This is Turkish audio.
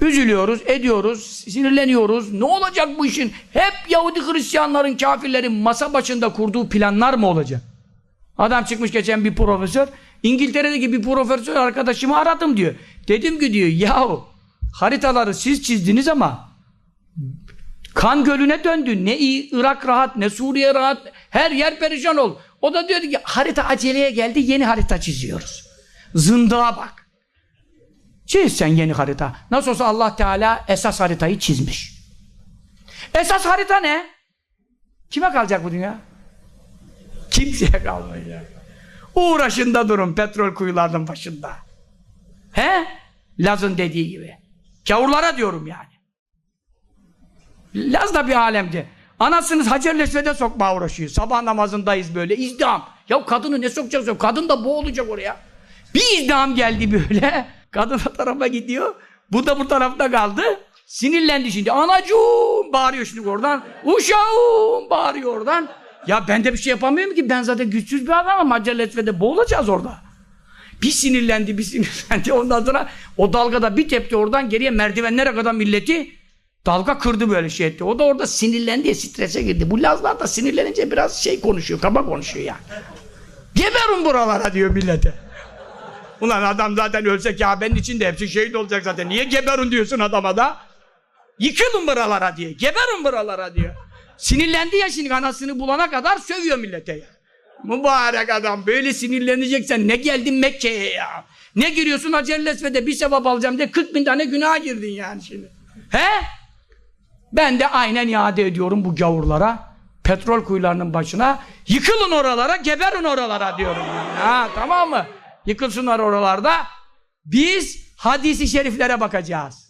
Üzülüyoruz, ediyoruz, sinirleniyoruz. Ne olacak bu işin? Hep Yahudi Hristiyanların, kafirlerin masa başında kurduğu planlar mı olacak? Adam çıkmış geçen bir profesör, İngiltere'deki bir profesör arkadaşımı aradım diyor. Dedim ki diyor, yahu haritaları siz çizdiniz ama kan gölüne döndü. Ne Irak rahat, ne Suriye rahat, her yer perişan ol. O da diyordu ki harita aceleye geldi, yeni harita çiziyoruz. Zındığa bak. Çiz sen yeni harita. Nasıl olsa Allah Teala esas haritayı çizmiş. Esas harita ne? Kime kalacak bu dünya? Kimseye kalmayacak. Uğraşın da durun petrol kuyularının başında. He? Laz'ın dediği gibi. Kavurlara diyorum yani. Laz da bir alemdi. Anasınız Hacerleşme'de sokmaya uğraşıyor. Sabah namazındayız böyle izdiham. Ya kadını ne sokacaksın? Kadın da boğulacak oraya. Bir izdiham geldi böyle. Kadın o tarafa gidiyor. Bu da bu tarafta kaldı. Sinirlendi şimdi. Anacığım bağırıyor şimdi oradan. Uşağım bağırıyor oradan. Ya ben de bir şey yapamıyorum ki. Ben zaten güçsüz bir adamım. Hacerleşme'de boğulacağız orada. Bir sinirlendi, bir sinirlendi. Ondan sonra o dalgada bir tepki oradan geriye merdivenlere kadar milleti dalga kırdı böyle şey etti. O da orada sinirlendi strese girdi. Bu Lazlar da sinirlenince biraz şey konuşuyor, kaba konuşuyor yani. Geberin buralara diyor millete. Ulan adam zaten ölse Kabe'nin içinde hepsi şehit olacak zaten. Niye geberin diyorsun adama da? Yıkılın buralara diye. Geberin buralara diyor. Sinirlendi ya şimdi anasını bulana kadar sövüyor millete ya. Mübarek adam böyle sinirleneceksen ne geldin Mekke'ye ya? Ne giriyorsun Hacerlesve'de bir sevap alacağım diye 40 bin tane günah girdin yani şimdi. He? Ben de aynen iade ediyorum bu gavurlara. Petrol kuyularının başına. Yıkılın oralara, geberin oralara diyorum. Yani. Ha, tamam mı? Yıkılsınlar oralarda. Biz hadisi şeriflere bakacağız.